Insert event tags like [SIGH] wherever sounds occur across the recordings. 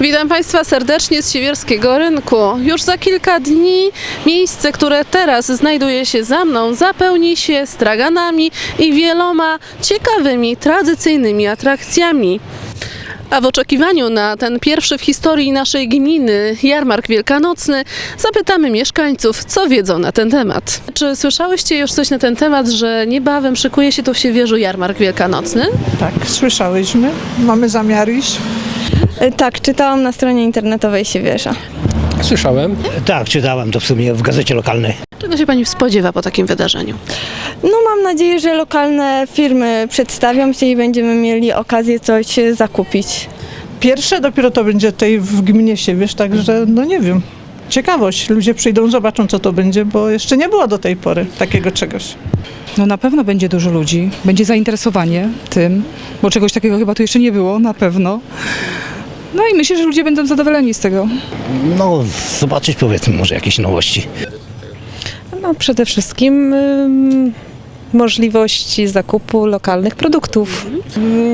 Witam Państwa serdecznie z Siewierskiego Rynku. Już za kilka dni miejsce, które teraz znajduje się za mną, zapełni się straganami i wieloma ciekawymi, tradycyjnymi atrakcjami. A w oczekiwaniu na ten pierwszy w historii naszej gminy jarmark wielkanocny zapytamy mieszkańców, co wiedzą na ten temat. Czy słyszałyście już coś na ten temat, że niebawem szykuje się tu w Siewierzu jarmark wielkanocny? Tak, słyszałyśmy. Mamy zamiar iść. E, Tak, czytałam na stronie internetowej Siewierza. Słyszałem. Tak, czytałem to w sumie w gazecie lokalnej. Czego się Pani spodziewa po takim wydarzeniu? No mam nadzieję, że lokalne firmy przedstawią się i będziemy mieli okazję coś zakupić. Pierwsze dopiero to będzie tutaj w gminie Siewierz, także no nie wiem. Ciekawość. Ludzie przyjdą, zobaczą co to będzie, bo jeszcze nie było do tej pory takiego czegoś. No na pewno będzie dużo ludzi, będzie zainteresowanie tym, bo czegoś takiego chyba tu jeszcze nie było, na pewno. No i myślę, że ludzie będą zadowoleni z tego. No, zobaczyć powiedzmy może jakieś nowości. No, przede wszystkim ym, możliwości zakupu lokalnych produktów.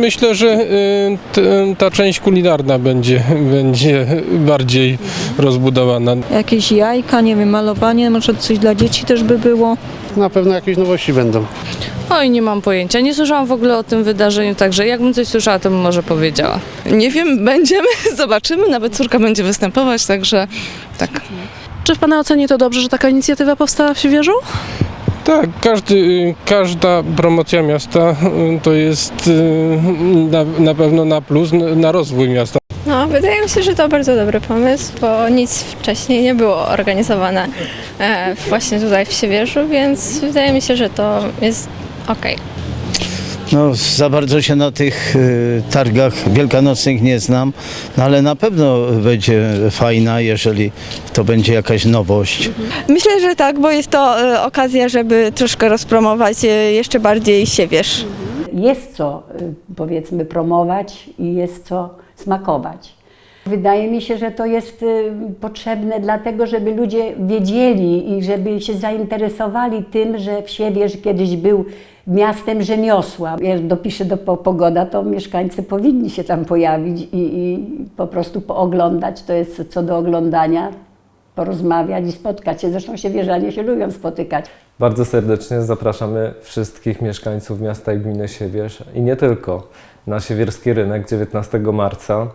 Myślę, że y, t- ta część kulinarna będzie, będzie bardziej rozbudowana. jakieś jajka, nie wiem, malowanie, może coś dla dzieci też by było. Na pewno jakieś nowości będą. Oj, nie mam pojęcia. Nie słyszałam w ogóle o tym wydarzeniu, także jakbym coś słyszała, to bym może powiedziała. Nie wiem, [LAUGHS] będziemy, zobaczymy, nawet córka będzie występować, także tak. Czy w Pana ocenie to dobrze, że taka inicjatywa powstała w Siewierzu? Tak, każdy, y, każda promocja miasta y, to jest y, na, na pewno na plus, na rozwój miasta. No, wydaje mi się, że to bardzo dobry pomysł, bo nic wcześniej nie było organizowane e, właśnie tutaj w Siewierzu, więc wydaje mi się, że to jest okej. No, za bardzo się na tych y, targach wielkanocnych nie znam, no ale na pewno będzie fajna, jeżeli to będzie jakaś nowość. Myślę, że tak, bo jest to e, okazja, żeby troszkę rozpromować e, jeszcze bardziej Siewierz. jest co y, powiedzmy promować i jest co smakować. Wydaje mi się, że to jest y, potrzebne dlatego, żeby ludzie wiedzieli i żeby się zainteresowali tym, że Wsiewierz kiedyś był miastem rzemiosła. Jak dopisze do po- pogoda, to mieszkańcy powinni się tam pojawić i, i po prostu pooglądać. To jest co do oglądania, porozmawiać i spotkać się. Zresztą siewierzanie się lubią spotykać. Bardzo serdecznie zapraszamy wszystkich mieszkańców miasta i gminy Siewierz i nie tylko na Siewierski Rynek 19 marca,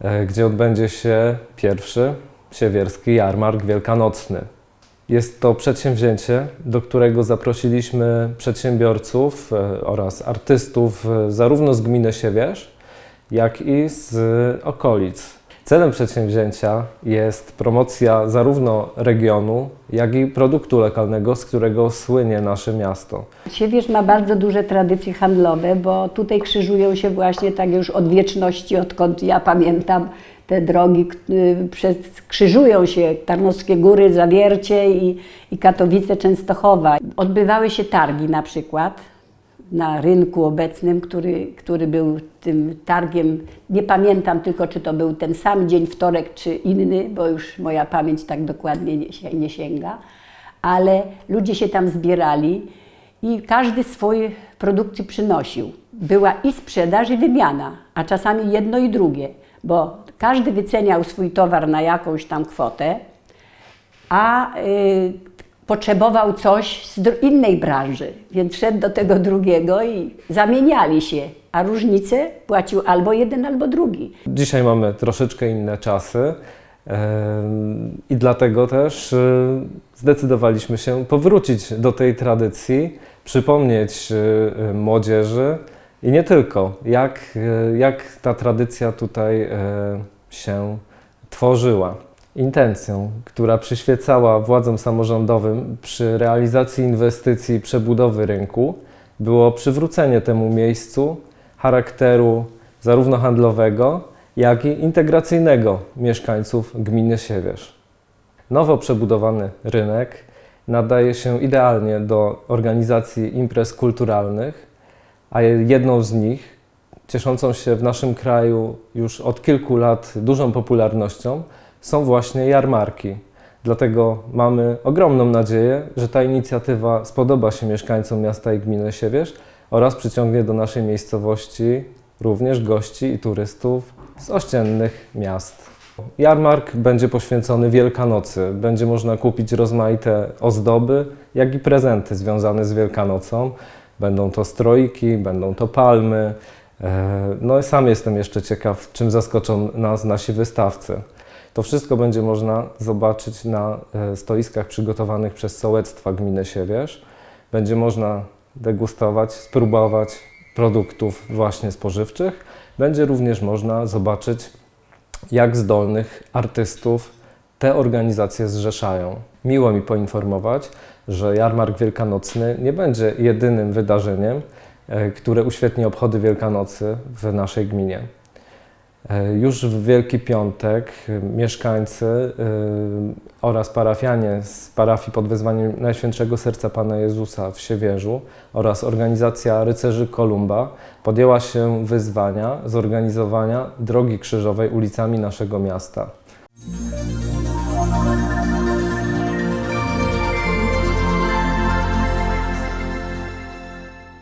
e, gdzie odbędzie się pierwszy Siewierski Jarmark Wielkanocny. Jest to przedsięwzięcie, do którego zaprosiliśmy przedsiębiorców e, oraz artystów e, zarówno z gminy Siewierz, jak i z okolic. Celem przedsięwzięcia jest promocja zarówno regionu, jak i produktu lokalnego, z którego słynie nasze miasto. Siewierz ma bardzo duże tradycje handlowe, bo tutaj krzyżują się właśnie tak już od wieczności, odkąd ja pamiętam te drogi, y, przez, krzyżują się Tarnowskie Góry, Zawiercie i, i Katowice, Częstochowa. Odbywały się targi na przykład na rynku obecnym, który, który był tym targiem, nie pamiętam tylko, czy to był ten sam dzień, wtorek, czy inny, bo już moja pamięć tak dokładnie nie, nie sięga, ale ludzie się tam zbierali i każdy swoje produkty przynosił. Była i sprzedaż, i wymiana, a czasami jedno i drugie, bo każdy wyceniał swój towar na jakąś tam kwotę, a y, potrzebował coś z innej branży, więc szedł do tego drugiego i zamieniali się, a różnicę płacił albo jeden, albo drugi. Dzisiaj mamy troszeczkę inne czasy i dlatego też y, zdecydowaliśmy się powrócić do tej tradycji, przypomnieć y, y, młodzieży i nie tylko, jak, jak ta tradycja tutaj y, się tworzyła. Intencją, która przyświecała władzom samorządowym przy realizacji inwestycji i przebudowy rynku, było przywrócenie temu miejscu charakteru zarówno handlowego, jak i integracyjnego mieszkańców gminy Siewierz. Nowo przebudowany rynek nadaje się idealnie do organizacji imprez kulturalnych, a jedną z nich, cieszącą się w naszym kraju już od kilku lat dużą popularnością, są właśnie jarmarki. Dlatego mamy ogromną nadzieję, że ta inicjatywa spodoba się mieszkańcom miasta i gminy Siewierz oraz przyciągnie do naszej miejscowości również gości i turystów z ościennych miast. Jarmark będzie poświęcony Wielkanocy. Będzie można kupić rozmaite ozdoby, jak i prezenty związane z Wielkanocą. Będą to stroiki, będą to palmy. E, No i sam jestem jeszcze ciekaw, czym zaskoczą nas nasi wystawcy. To wszystko będzie można zobaczyć na e, stoiskach przygotowanych przez sołectwa gminy Siewierz. Będzie można degustować, spróbować produktów właśnie spożywczych. Będzie również można zobaczyć, jak zdolnych artystów te organizacje zrzeszają. Miło mi poinformować, że Jarmark Wielkanocny nie będzie jedynym wydarzeniem, e, które uświetni obchody Wielkanocy w naszej gminie. E, Już w Wielki Piątek e, mieszkańcy e, oraz parafianie z parafii pod wezwaniem Najświętszego Serca Pana Jezusa w Siewierzu oraz organizacja Rycerzy Kolumba podjęła się wyzwania zorganizowania drogi krzyżowej ulicami naszego miasta.